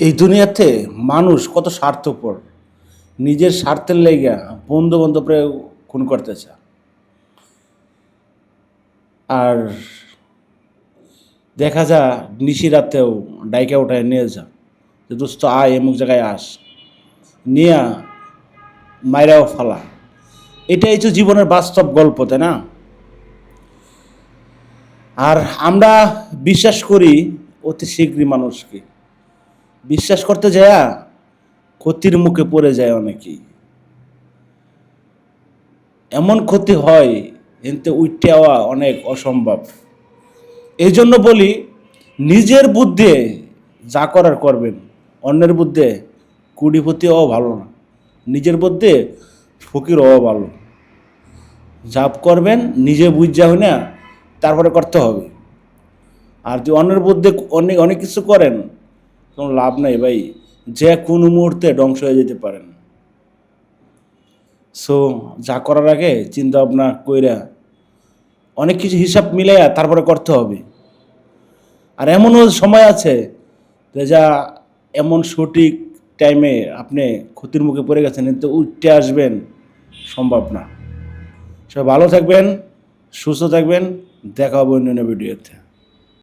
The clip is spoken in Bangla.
এই দুনিয়াতে মানুষ কত স্বার্থপর। নিজের স্বার্থের লেগে বন্ধু বান্ধবরে খুন করতেছে। আর দেখা যা নিশি রাতেও ডাইকা উঠায় নিয়ে যা। যে দোস্ত আয়, এমুক জায়গায় আস। নিয়া মাইরাও ফালা। এটাই তো জীবনের বাস্তব গল্প, তাই না? আর আমরা বিশ্বাস করি অতি শীঘ্রই মানুষকে। বিশ্বাস করতে যায় ক্ষতির মুখে পড়ে যায় অনেকেই। এমন ক্ষতি হয় এতে হওয়া অনেক অসম্ভব। এই জন্য বলি, নিজের বুদ্ধে যা করার করবেন। অন্যের বুদ্ধে কুড়িপতি হওয়া ভালো না। নিজের বুদ্ধে ফকির হওয়া ভালো। জাপ করবেন, নিজে বুঝা হয় না তারপরে করতে হবে। আর যদি অন্যের বুদ্ধে অনেক অনেক কিছু করেন কোনো লাভ নাই ভাই। যে কোনো মুহূর্তে ধ্বংস হয়ে যেতে পারেন। সো যা করার আগে চিন্তা ভাবনা কইরা অনেক কিছু হিসাব মিলাইয়া তারপরে করতে হবে। আর এমনও সময় আছে যে এমন সঠিক টাইমে আপনি ক্ষতির মুখে পড়ে গেছেন কিন্তু উঠতে আসবেন সম্ভব না। সবাই ভালো থাকবেন, সুস্থ থাকবেন, দেখা হবে অন্য ভিডিওতে।